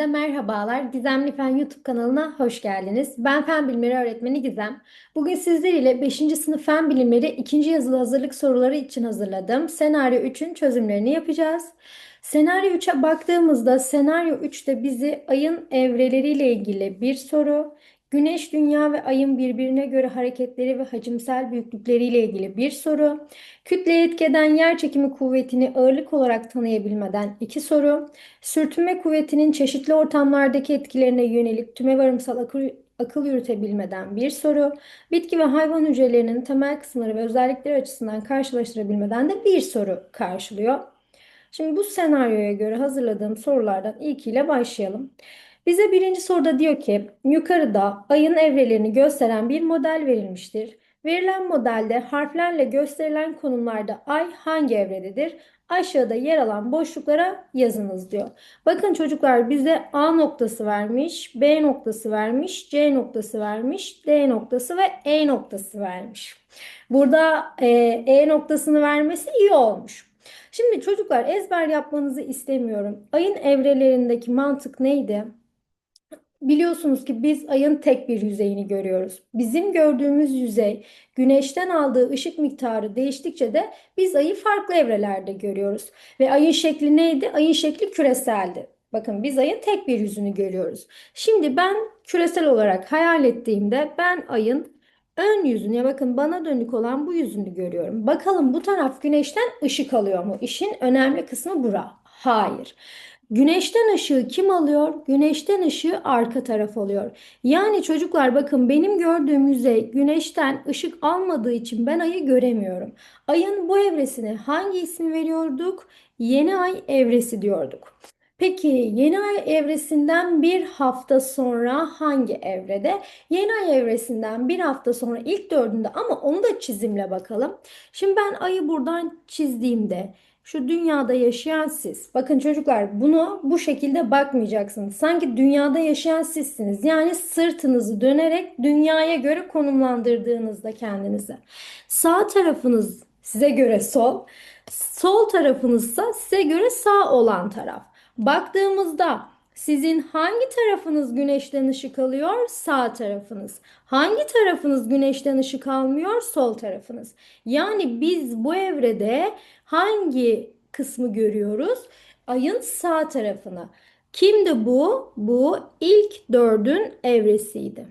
Hepinize merhabalar. Gizemli Fen YouTube kanalına hoş geldiniz. Ben Fen Bilimleri öğretmeni Gizem. Bugün sizler ile 5. sınıf Fen Bilimleri 2. yazılı hazırlık soruları için hazırladım. Senaryo 3'ün çözümlerini yapacağız. Senaryo 3'e baktığımızda senaryo 3'te bizi ayın evreleriyle ilgili bir soru, Güneş, Dünya ve Ay'ın birbirine göre hareketleri ve hacimsel büyüklükleriyle ilgili bir soru. Kütle etkeden yer çekimi kuvvetini ağırlık olarak tanıyabilmeden iki soru. Sürtünme kuvvetinin çeşitli ortamlardaki etkilerine yönelik tümevarımsal akıl, akıl yürütebilmeden bir soru. Bitki ve hayvan hücrelerinin temel kısımları ve özellikleri açısından karşılaştırabilmeden de bir soru karşılıyor. Şimdi bu senaryoya göre hazırladığım sorulardan ilkiyle başlayalım. Bize birinci soruda diyor ki yukarıda ayın evrelerini gösteren bir model verilmiştir. Verilen modelde harflerle gösterilen konumlarda ay hangi evrededir? Aşağıda yer alan boşluklara yazınız diyor. Bakın çocuklar bize A noktası vermiş, B noktası vermiş, C noktası vermiş, D noktası ve E noktası vermiş. Burada e, e noktasını vermesi iyi olmuş. Şimdi çocuklar ezber yapmanızı istemiyorum. Ayın evrelerindeki mantık neydi? Biliyorsunuz ki biz ayın tek bir yüzeyini görüyoruz. Bizim gördüğümüz yüzey güneşten aldığı ışık miktarı değiştikçe de biz ayı farklı evrelerde görüyoruz. Ve ayın şekli neydi? Ayın şekli küreseldi. Bakın biz ayın tek bir yüzünü görüyoruz. Şimdi ben küresel olarak hayal ettiğimde ben ayın ön yüzünü ya bakın bana dönük olan bu yüzünü görüyorum. Bakalım bu taraf güneşten ışık alıyor mu? İşin önemli kısmı bura. Hayır. Güneşten ışığı kim alıyor? Güneşten ışığı arka taraf alıyor. Yani çocuklar bakın benim gördüğüm yüzey güneşten ışık almadığı için ben ayı göremiyorum. Ayın bu evresine hangi ismi veriyorduk? Yeni ay evresi diyorduk. Peki yeni ay evresinden bir hafta sonra hangi evrede? Yeni ay evresinden bir hafta sonra ilk dördünde ama onu da çizimle bakalım. Şimdi ben ayı buradan çizdiğimde şu dünyada yaşayan siz. Bakın çocuklar bunu bu şekilde bakmayacaksınız. Sanki dünyada yaşayan sizsiniz. Yani sırtınızı dönerek dünyaya göre konumlandırdığınızda kendinizi. Sağ tarafınız size göre sol, sol tarafınızsa size göre sağ olan taraf. Baktığımızda sizin hangi tarafınız güneşten ışık alıyor? Sağ tarafınız. Hangi tarafınız güneşten ışık almıyor? Sol tarafınız. Yani biz bu evrede hangi kısmı görüyoruz? Ayın sağ tarafını. Kimdi bu? Bu ilk dördün evresiydi.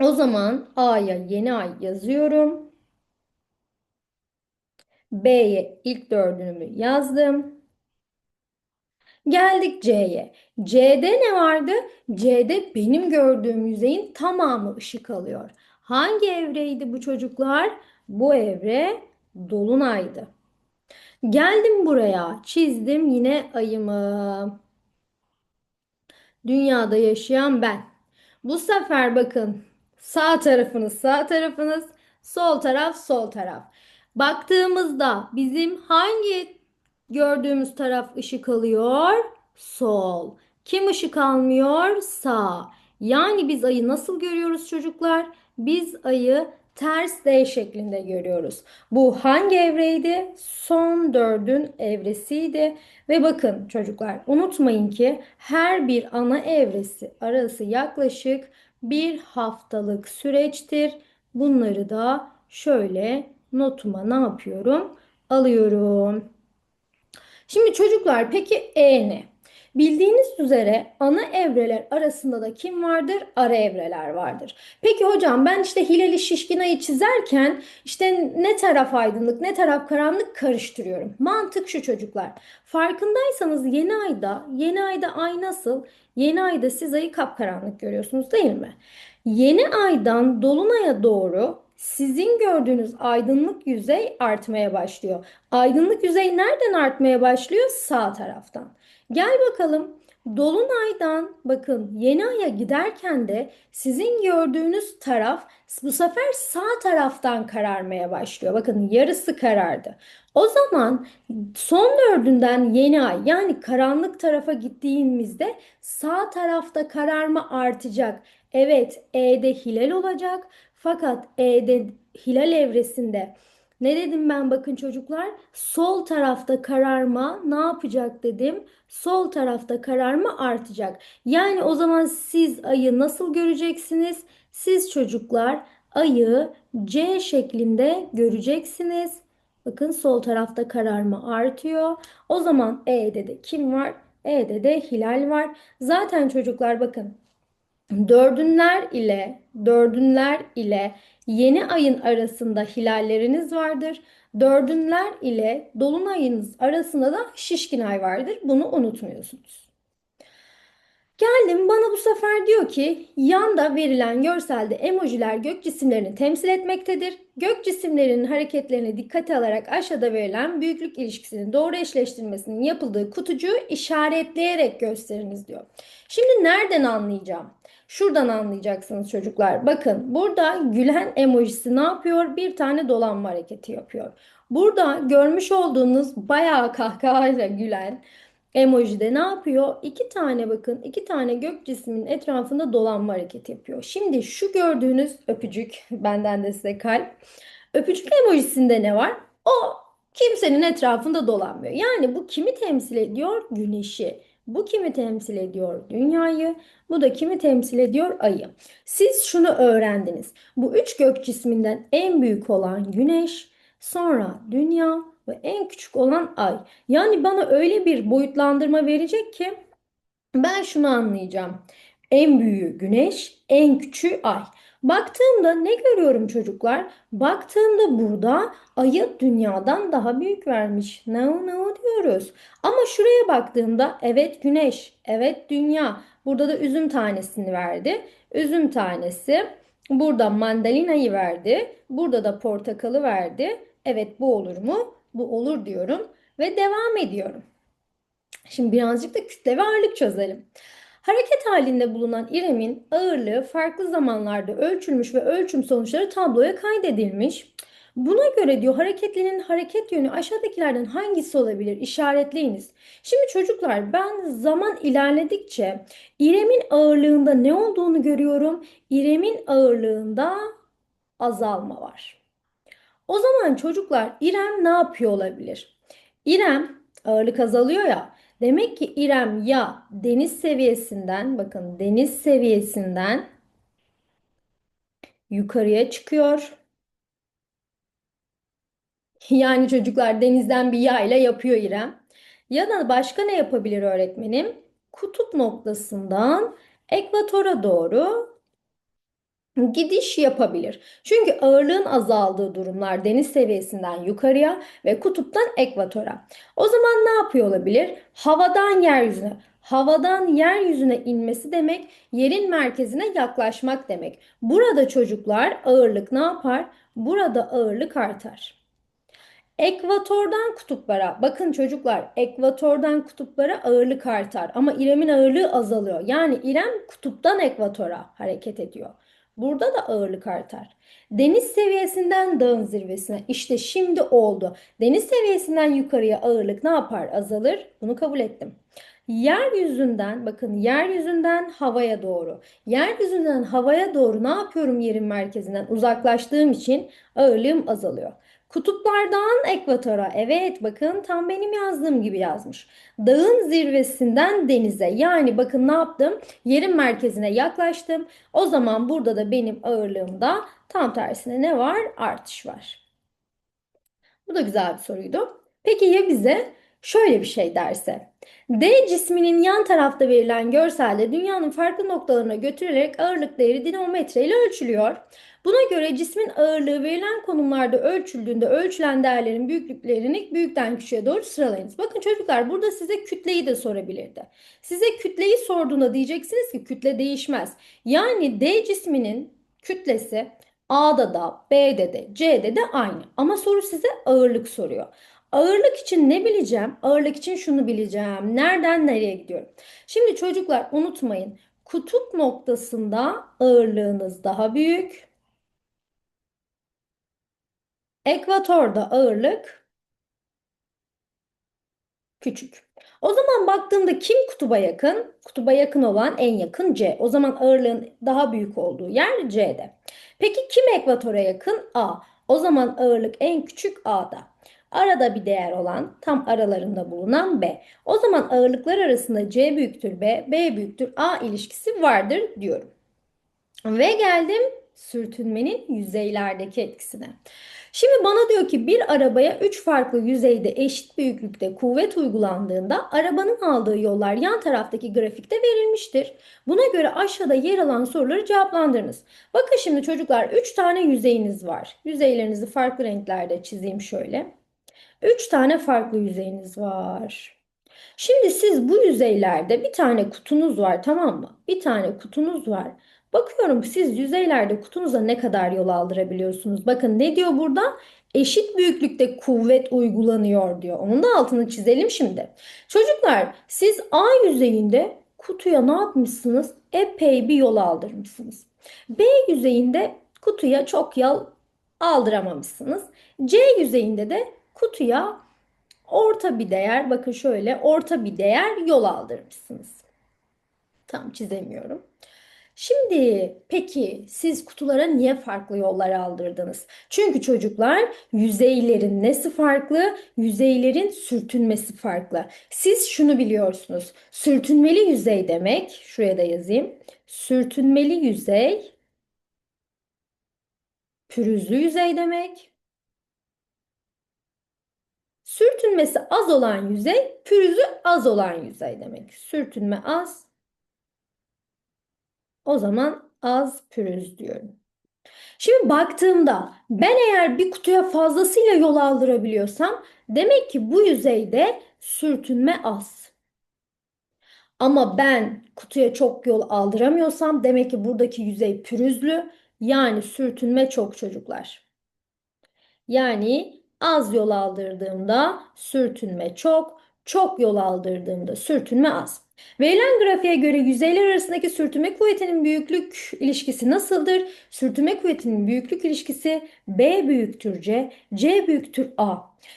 O zaman A'ya yeni ay yazıyorum. B'ye ilk dördünümü yazdım. Geldik C'ye. C'de ne vardı? C'de benim gördüğüm yüzeyin tamamı ışık alıyor. Hangi evreydi bu çocuklar? Bu evre dolunaydı. Geldim buraya. Çizdim yine ayımı. Dünyada yaşayan ben. Bu sefer bakın sağ tarafınız sağ tarafınız, sol taraf sol taraf. Baktığımızda bizim hangi gördüğümüz taraf ışık alıyor? Sol. Kim ışık almıyor? Sağ. Yani biz ayı nasıl görüyoruz çocuklar? Biz ayı ters D şeklinde görüyoruz. Bu hangi evreydi? Son dördün evresiydi. Ve bakın çocuklar unutmayın ki her bir ana evresi arası yaklaşık bir haftalık süreçtir. Bunları da şöyle notuma ne yapıyorum? Alıyorum. Şimdi çocuklar peki E ne? Bildiğiniz üzere ana evreler arasında da kim vardır? Ara evreler vardır. Peki hocam ben işte hileli şişkin ayı çizerken işte ne taraf aydınlık ne taraf karanlık karıştırıyorum. Mantık şu çocuklar. Farkındaysanız yeni ayda, yeni ayda ay nasıl? Yeni ayda siz ayı kapkaranlık görüyorsunuz değil mi? Yeni aydan dolunaya doğru sizin gördüğünüz aydınlık yüzey artmaya başlıyor. Aydınlık yüzey nereden artmaya başlıyor? Sağ taraftan. Gel bakalım. Dolunaydan bakın yeni aya giderken de sizin gördüğünüz taraf bu sefer sağ taraftan kararmaya başlıyor. Bakın yarısı karardı. O zaman son dördünden yeni ay yani karanlık tarafa gittiğimizde sağ tarafta kararma artacak. Evet E'de hilal olacak fakat E'de hilal evresinde Ne dedim ben bakın çocuklar? Sol tarafta kararma ne yapacak dedim? Sol tarafta kararma artacak. Yani o zaman siz ayı nasıl göreceksiniz? Siz çocuklar ayı C şeklinde göreceksiniz. Bakın sol tarafta kararma artıyor. O zaman E'de de kim var? E'de de hilal var. Zaten çocuklar bakın dördünler ile dördünler ile yeni ayın arasında hilalleriniz vardır. Dördünler ile dolunayınız arasında da şişkin ay vardır. Bunu unutmuyorsunuz. Geldim bana bu sefer diyor ki yanda verilen görselde emojiler gök cisimlerini temsil etmektedir. Gök cisimlerinin hareketlerini dikkate alarak aşağıda verilen büyüklük ilişkisinin doğru eşleştirmesinin yapıldığı kutucuğu işaretleyerek gösteriniz diyor. Şimdi nereden anlayacağım? Şuradan anlayacaksınız çocuklar. Bakın burada gülen emojisi ne yapıyor? Bir tane dolanma hareketi yapıyor. Burada görmüş olduğunuz bayağı kahkahayla gülen emoji de ne yapıyor? İki tane bakın iki tane gök cisminin etrafında dolanma hareketi yapıyor. Şimdi şu gördüğünüz öpücük benden de size kalp. Öpücük emojisinde ne var? O kimsenin etrafında dolanmıyor. Yani bu kimi temsil ediyor? Güneşi. Bu kimi temsil ediyor? Dünyayı. Bu da kimi temsil ediyor? Ayı. Siz şunu öğrendiniz. Bu üç gök cisminden en büyük olan Güneş, sonra Dünya ve en küçük olan Ay. Yani bana öyle bir boyutlandırma verecek ki ben şunu anlayacağım. En büyüğü Güneş, en küçüğü Ay. Baktığımda ne görüyorum çocuklar? Baktığımda burada ayı dünyadan daha büyük vermiş. No no diyoruz. Ama şuraya baktığımda evet güneş, evet dünya. Burada da üzüm tanesini verdi. Üzüm tanesi. Burada mandalinayı verdi. Burada da portakalı verdi. Evet bu olur mu? Bu olur diyorum ve devam ediyorum. Şimdi birazcık da kütle ve ağırlık çözelim. Hareket halinde bulunan İrem'in ağırlığı farklı zamanlarda ölçülmüş ve ölçüm sonuçları tabloya kaydedilmiş. Buna göre diyor hareketlinin hareket yönü aşağıdakilerden hangisi olabilir? İşaretleyiniz. Şimdi çocuklar ben zaman ilerledikçe İrem'in ağırlığında ne olduğunu görüyorum. İrem'in ağırlığında azalma var. O zaman çocuklar İrem ne yapıyor olabilir? İrem ağırlık azalıyor ya. Demek ki İrem ya deniz seviyesinden bakın deniz seviyesinden yukarıya çıkıyor. Yani çocuklar denizden bir yayla yapıyor İrem. Ya da başka ne yapabilir öğretmenim? Kutup noktasından ekvatora doğru gidiş yapabilir. Çünkü ağırlığın azaldığı durumlar deniz seviyesinden yukarıya ve kutuptan ekvatora. O zaman ne yapıyor olabilir? Havadan yeryüzüne. Havadan yeryüzüne inmesi demek yerin merkezine yaklaşmak demek. Burada çocuklar ağırlık ne yapar? Burada ağırlık artar. Ekvatordan kutuplara, bakın çocuklar, ekvatordan kutuplara ağırlık artar ama İrem'in ağırlığı azalıyor. Yani İrem kutuptan ekvatora hareket ediyor. Burada da ağırlık artar. Deniz seviyesinden dağın zirvesine işte şimdi oldu. Deniz seviyesinden yukarıya ağırlık ne yapar? Azalır. Bunu kabul ettim. Yeryüzünden bakın yeryüzünden havaya doğru. Yeryüzünden havaya doğru ne yapıyorum yerin merkezinden uzaklaştığım için ağırlığım azalıyor. Kutuplardan ekvatora. Evet bakın tam benim yazdığım gibi yazmış. Dağın zirvesinden denize. Yani bakın ne yaptım? Yerin merkezine yaklaştım. O zaman burada da benim ağırlığımda tam tersine ne var? Artış var. Bu da güzel bir soruydu. Peki ya bize şöyle bir şey derse? D cisminin yan tarafta verilen görselde dünyanın farklı noktalarına götürülerek ağırlık değeri dinamometre ile ölçülüyor. Buna göre cismin ağırlığı verilen konumlarda ölçüldüğünde ölçülen değerlerin büyüklüklerini büyükten küçüğe doğru sıralayınız. Bakın çocuklar burada size kütleyi de sorabilirdi. Size kütleyi sorduğunda diyeceksiniz ki kütle değişmez. Yani D cisminin kütlesi A'da da B'de de C'de de aynı. Ama soru size ağırlık soruyor. Ağırlık için ne bileceğim? Ağırlık için şunu bileceğim. Nereden nereye gidiyorum? Şimdi çocuklar unutmayın. Kutup noktasında ağırlığınız daha büyük. Ekvatorda ağırlık küçük. O zaman baktığımda kim kutuba yakın? Kutuba yakın olan en yakın C. O zaman ağırlığın daha büyük olduğu yer C'de. Peki kim ekvatora yakın? A. O zaman ağırlık en küçük A'da. Arada bir değer olan tam aralarında bulunan B. O zaman ağırlıklar arasında C büyüktür B, B büyüktür A ilişkisi vardır diyorum. Ve geldim sürtünmenin yüzeylerdeki etkisine. Şimdi bana diyor ki bir arabaya 3 farklı yüzeyde eşit büyüklükte kuvvet uygulandığında arabanın aldığı yollar yan taraftaki grafikte verilmiştir. Buna göre aşağıda yer alan soruları cevaplandırınız. Bakın şimdi çocuklar 3 tane yüzeyiniz var. Yüzeylerinizi farklı renklerde çizeyim şöyle. 3 tane farklı yüzeyiniz var. Şimdi siz bu yüzeylerde bir tane kutunuz var tamam mı? Bir tane kutunuz var. Bakıyorum siz yüzeylerde kutunuza ne kadar yol aldırabiliyorsunuz. Bakın ne diyor burada? Eşit büyüklükte kuvvet uygulanıyor diyor. Onun da altını çizelim şimdi. Çocuklar siz A yüzeyinde kutuya ne yapmışsınız? Epey bir yol aldırmışsınız. B yüzeyinde kutuya çok yol aldıramamışsınız. C yüzeyinde de kutuya orta bir değer, bakın şöyle orta bir değer yol aldırmışsınız. Tam çizemiyorum. Şimdi peki siz kutulara niye farklı yollar aldırdınız? Çünkü çocuklar yüzeylerin nesi farklı? Yüzeylerin sürtünmesi farklı. Siz şunu biliyorsunuz. Sürtünmeli yüzey demek, şuraya da yazayım. Sürtünmeli yüzey pürüzlü yüzey demek. Sürtünmesi az olan yüzey, pürüzü az olan yüzey demek. Sürtünme az, o zaman az pürüz diyorum. Şimdi baktığımda ben eğer bir kutuya fazlasıyla yol aldırabiliyorsam demek ki bu yüzeyde sürtünme az. Ama ben kutuya çok yol aldıramıyorsam demek ki buradaki yüzey pürüzlü yani sürtünme çok çocuklar. Yani az yol aldırdığımda sürtünme çok, çok yol aldırdığımda sürtünme az. Verilen grafiğe göre yüzeyler arasındaki sürtünme kuvvetinin büyüklük ilişkisi nasıldır? Sürtünme kuvvetinin büyüklük ilişkisi B büyüktür C, C büyüktür A.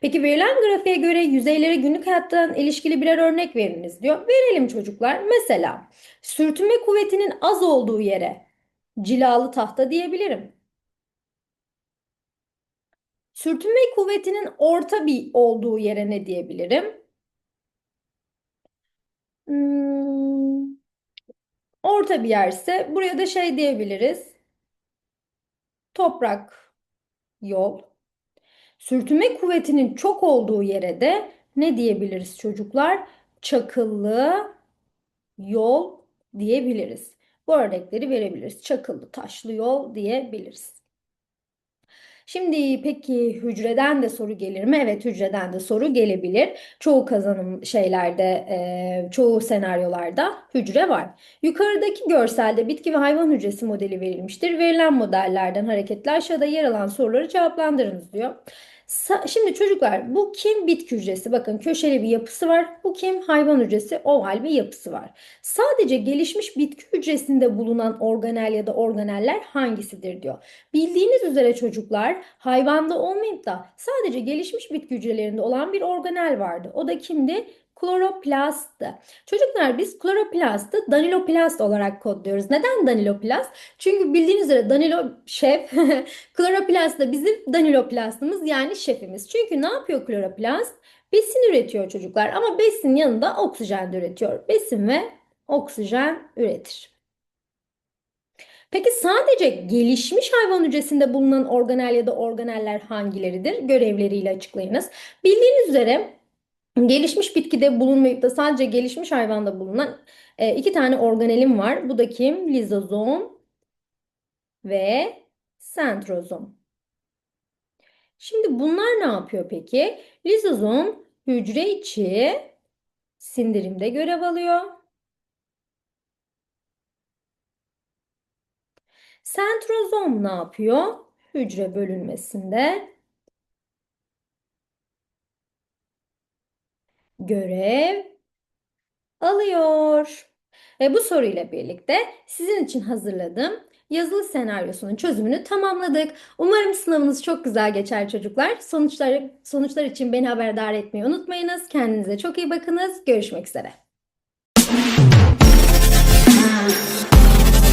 Peki verilen grafiğe göre yüzeylere günlük hayattan ilişkili birer örnek veriniz diyor. Verelim çocuklar. Mesela sürtünme kuvvetinin az olduğu yere cilalı tahta diyebilirim. Sürtünme kuvvetinin orta bir olduğu yere ne diyebilirim? Hmm, orta bir yerse buraya da şey diyebiliriz. Toprak yol. Sürtünme kuvvetinin çok olduğu yere de ne diyebiliriz çocuklar? Çakıllı yol diyebiliriz. Bu örnekleri verebiliriz. Çakıllı taşlı yol diyebiliriz. Şimdi peki hücreden de soru gelir mi? Evet hücreden de soru gelebilir. Çoğu kazanım şeylerde, e, çoğu senaryolarda hücre var. Yukarıdaki görselde bitki ve hayvan hücresi modeli verilmiştir. Verilen modellerden hareketle aşağıda yer alan soruları cevaplandırınız diyor. Şimdi çocuklar bu kim bitki hücresi? Bakın köşeli bir yapısı var. Bu kim hayvan hücresi? Oval bir yapısı var. Sadece gelişmiş bitki hücresinde bulunan organel ya da organeller hangisidir diyor. Bildiğiniz üzere çocuklar hayvanda olmayıp da sadece gelişmiş bitki hücrelerinde olan bir organel vardı. O da kimdi? Kloroplasttı. Çocuklar biz kloroplastı daniloplast olarak kodluyoruz. Neden daniloplast? Çünkü bildiğiniz üzere danilo şef, kloroplast da bizim daniloplastımız yani şefimiz. Çünkü ne yapıyor kloroplast? Besin üretiyor çocuklar ama besin yanında oksijen de üretiyor. Besin ve oksijen üretir. Peki sadece gelişmiş hayvan hücresinde bulunan organel ya da organeller hangileridir? Görevleriyle açıklayınız. Bildiğiniz üzere Gelişmiş bitkide bulunmayıp da sadece gelişmiş hayvanda bulunan e, iki tane organelim var. Bu da kim? Lizozom ve sentrozom. Şimdi bunlar ne yapıyor peki? Lizozom hücre içi sindirimde görev alıyor. Sentrozom ne yapıyor? Hücre bölünmesinde görev alıyor. Ve bu soruyla birlikte sizin için hazırladığım yazılı senaryosunun çözümünü tamamladık. Umarım sınavınız çok güzel geçer çocuklar. Sonuçlar, sonuçlar için beni haberdar etmeyi unutmayınız. Kendinize çok iyi bakınız. Görüşmek üzere.